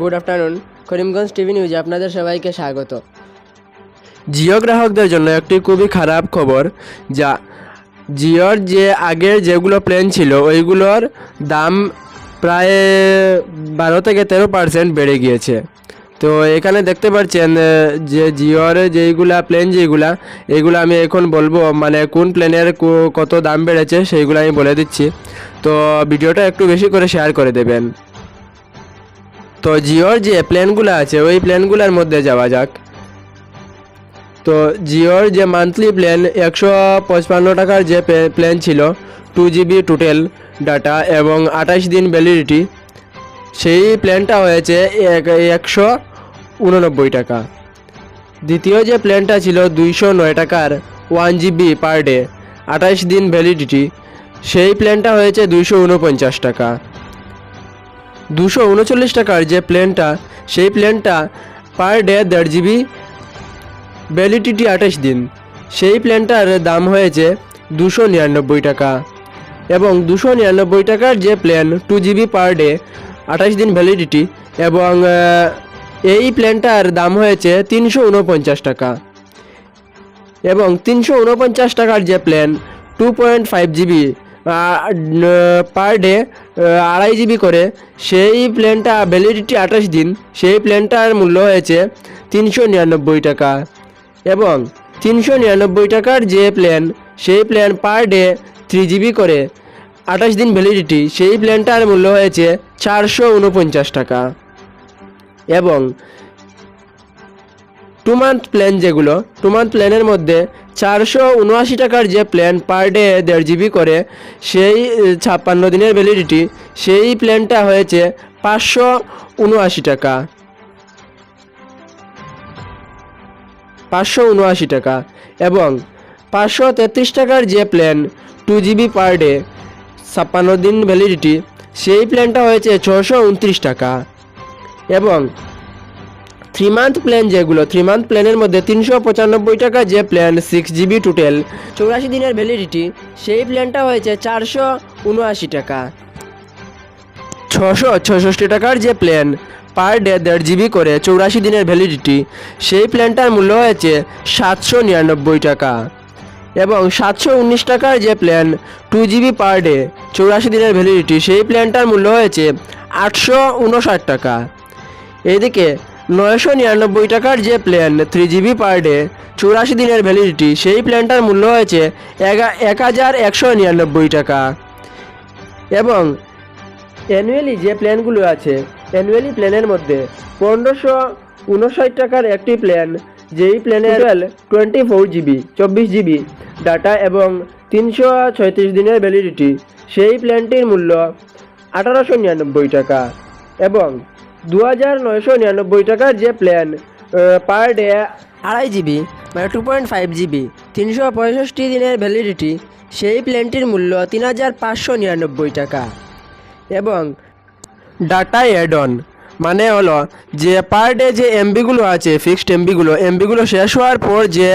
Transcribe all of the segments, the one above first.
Good afternoon Karimganj TV নিউজে আপনাদের সবাইকে স্বাগত। জিও গ্রাহকদের জন্য একটি খুবই খারাপ খবর, যা জিওর যে আগের যেগুলো প্ল্যান ছিল, ওইগুলোর দাম প্রায় বারো থেকে তেরো পার্সেন্ট বেড়ে গিয়েছে। তো এখানে দেখতে পাচ্ছেন যে জিওর যেইগুলা প্লেন যেইগুলা এইগুলো আমি এখন বলব মানে কোন প্লেনের কত দাম বেড়েছে, সেইগুলো আমি বলে দিচ্ছি। তো ভিডিওটা একটু বেশি করে শেয়ার করে দেবেন। তো জিওর যে প্ল্যানগুলো আছে, ওই প্ল্যানগুলোর মধ্যে যাওয়া যাক। তো জিওর যে মান্থলি প্ল্যান একশো পঁচপান্ন টাকার যে প্ল্যান ছিল টু জিবি টোটাল ডাটা এবং আঠাশ দিন ভ্যালিডিটি সেই প্ল্যানটা হয়েছে এক- একশো উননব্বই টাকা। দ্বিতীয় যে প্ল্যানটা ছিল, দুইশো নয় টাকার ওয়ান জিবি পার ডে আঠাশ দিন ভ্যালিডিটি সেই প্ল্যানটা হয়েছে দুইশো উনপঞ্চাশ টাকা। দুশো উনচল্লিশ টাকার যে প্ল্যানটা সেই প্ল্যানটা পার ডে দেড় জিবি ভ্যালিডিটি আঠাশ দিন। সেই প্ল্যানটার দাম হয়েছে দুশো নিরানব্বই টাকা। এবং দুশো নিরানব্বই টাকার যে plan two GB per day, আঠাশ দিন ভ্যালিডিটি এবং এই প্ল্যানটার দাম হয়েছে তিনশো উনপঞ্চাশ টাকা। এবং তিনশো উনপঞ্চাশ টাকার যে plan two point five GB per day আড়াই জিবি করে। সেই প্ল্যানটা ভ্যালিডিটি আঠাশ দিন। সেই প্ল্যানটার মূল্য হয়েছে তিনশো নিরানব্বই টাকা। এবং তিনশো নিরানব্বই টাকার যে প্ল্যান সেই plan per day three GB করে। আঠাশ দিন ভ্যালিডিটি সেই প্ল্যানটার মূল্য হয়েছে চারশো উনপঞ্চাশ টাকা। এবং টু মান্থ প্ল্যান যেগুলো টু মান্থ প্ল্যানের মধ্যে চারশো উনআশি টাকার যে প্ল্যান পার ডে দেড় জিবি করে, সেই ছাপ্পান্ন দিনের ভ্যালিডিটি সেই প্ল্যানটা হয়েছে পাঁচশো উনআশি টাকা। পাঁচশো উনআশি টাকা এবং পাঁচশো তেত্রিশ টাকার যে plan two GB per day ছাপ্পান্ন দিন ভ্যালিডিটি সেই প্ল্যানটা হয়েছে ছশো উনত্রিশ টাকা। এবং থ্রি মান্থ প্ল্যান যেগুলো থ্রি মান্থ প্ল্যানের মধ্যে তিনশো পঁচানব্বই টাকা যে প্ল্যান সিক্স জিবি টোটাল চৌরাশি দিনের ভ্যালিডিটি সেই প্ল্যানটা হয়েছে চারশো উনআশি টাকা। ছশো ছষট্টি টাকার যে প্ল্যান পার ডে দেড় জিবি করে চৌরাশি দিনের ভ্যালিডিটি সেই প্ল্যানটার মূল্য হয়েছে সাতশো নিরানব্বই টাকা। এবং সাতশো উনিশ টাকার যে plan two GB per day চৌরাশি দিনের ভ্যালিডিটি সেই প্ল্যানটার মূল্য হয়েছে আটশো উনষাট টাকা। এদিকে নয়শো নিরানব্বই টাকার যে plan three GB per day চুরাশি দিনের ভ্যালিডিটি সেই প্ল্যানটার মূল্য হয়েছে এক হাজার একশো নিরানব্বই টাকা। এবং অ্যানুয়ালি যে প্ল্যানগুলো আছে অ্যানুয়ালি প্ল্যানের মধ্যে পনেরোশো উনষাট টাকার একটি প্ল্যান যেই প্ল্যানের টোয়েন্টি ফোর জিবি চব্বিশ জিবি ডাটা এবং তিনশো ছয়ত্রিশ দিনের ভ্যালিডিটি সেই প্ল্যানটির মূল্য আঠারোশো নিরানব্বই টাকা। এবং দু হাজার নয়শো নিরানব্বই টাকার যে প্ল্যান পার ডে আড়াই জিবি মানে টু পয়েন্ট ফাইভ জিবি তিনশো পঁয়ষট্টি দিনের ভ্যালিডিটি সেই প্ল্যানটির মূল্য তিন হাজার পাঁচশো নিরানব্বই টাকা। এবং ডাটা অ্যাড অন মানে হলো যে পার ডে যে এমবিগুলো আছে ফিক্সড এমবিগুলো এমবিগুলো শেষ হওয়ার পর যে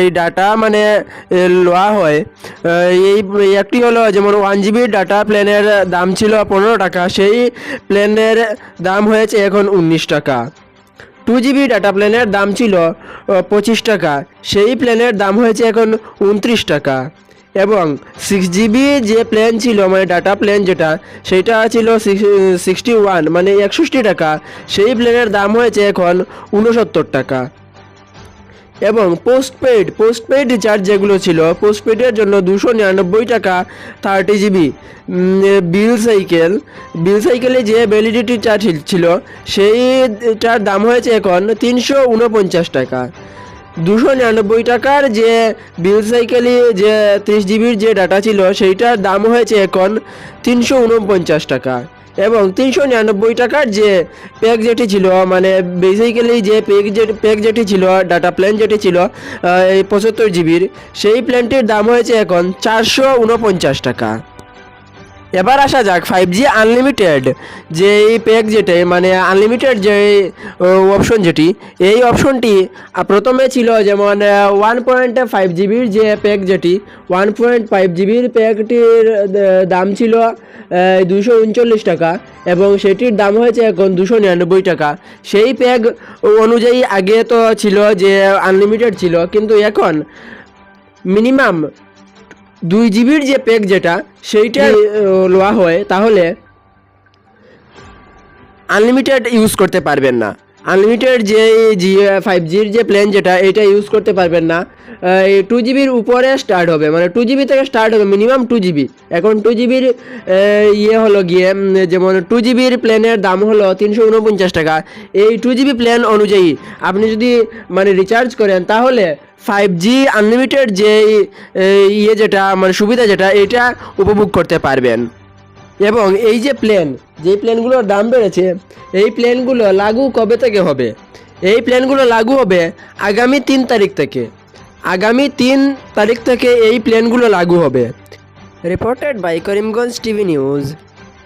এই ডাটা মানে লওয়া হয় এই একটি হলো যেমন ওয়ান জিবি ডাটা প্ল্যানের দাম ছিল পনেরো টাকা, সেই প্ল্যানের দাম হয়েছে এখন উনিশ টাকা। টু জিবি ডাটা প্ল্যানের দাম ছিল পঁচিশ টাকা, সেই প্ল্যানের দাম হয়েছে এখন উনত্রিশ টাকা। এবং সিক্স জিবি যে প্ল্যান ছিল মানে ডাটা প্ল্যান যেটা, সেটা ছিল সিক্সটি ওয়ান মানে একষট্টি টাকা। সেই প্ল্যানের দাম হয়েছে এখন উনসত্তর টাকা। এবং পোস্টপেড পোস্টপেড রিচার্জ যেগুলো ছিল পোস্টপেডের জন্য দুশো নিরানব্বই টাকা thirty GB bill cycle bill সাইকেলে যে ভ্যালিডিটি চার্জ ছিল সেইটার দাম হয়েছে এখন তিনশো উনপঞ্চাশ টাকা। দুশো নিরানব্বই টাকার যে বিল সাইকেলে যে ত্রিশ জিবির যে ডাটা ছিল, সেইটার দাম হয়েছে এখন তিনশো উনপঞ্চাশ টাকা। এবং তিনশো নিরানব্বই টাকার যে প্যাক যেটি ছিল মানে বেসিক্যালি যে প্যাক যে, প্যাক যেটি ছিল ডাটা প্ল্যান যেটি ছিল এই পঁচাত্তর জিবির, সেই প্ল্যানটির দাম হয়েছে এখন চারশো উনপঞ্চাশ টাকা। এবার আসা যাক ফাইভ জি আনলিমিটেড যেই প্যাক যেটা মানে আনলিমিটেড যে অপশন যেটি, এই অপশনটি প্রথমে ছিল যেমন ওয়ান পয়েন্ট ফাইভ জিবির যে প্যাক যেটি ওয়ান পয়েন্ট ফাইভ জিবির প্যাকটির দাম ছিল দুশো উনচল্লিশ টাকা এবং সেটির দাম হয়েছে এখন দুশো নিরানব্বই টাকা। সেই প্যাক অনুযায়ী আগে তো ছিল যে আনলিমিটেড ছিল, কিন্তু এখন মিনিমাম দুই জিবির যে প্যাক যেটা সেইটা লোয়া হয় তাহলে আনলিমিটেড ইউজ করতে পারবেন না। আনলিমিটেড যে জিও ফাইভ জির যে প্ল্যান যেটা, এটা ইউজ করতে পারবেন না। টু জিবির উপরে স্টার্ট হবে। মানে টু জিবি থেকে স্টার্ট হবে মিনিমাম টু জিবি এখন টু জিবির ইয়ে হলো গিয়ে যেমন টু জিবির প্ল্যানের দাম হলো তিনশো উনপঞ্চাশ টাকা। এই টু জিবি প্ল্যান অনুযায়ী আপনি যদি মানে রিচার্জ করেন, তাহলে ফাইভ জি আনলিমিটেড যে ইয়ে যেটা মানে সুবিধা যেটা, এটা উপভোগ করতে পারবেন। এবং এই যে প্ল্যান যে প্ল্যানগুলোর দাম বেড়েছে, এই প্ল্যানগুলো লাগু কবে থেকে হবে? এই প্ল্যানগুলো লাগু হবে আগামী তিন তারিখ থেকে। আগামী তিন তারিখ থেকে এই প্ল্যানগুলো লাগু হবে। Reported by Karimganj TV news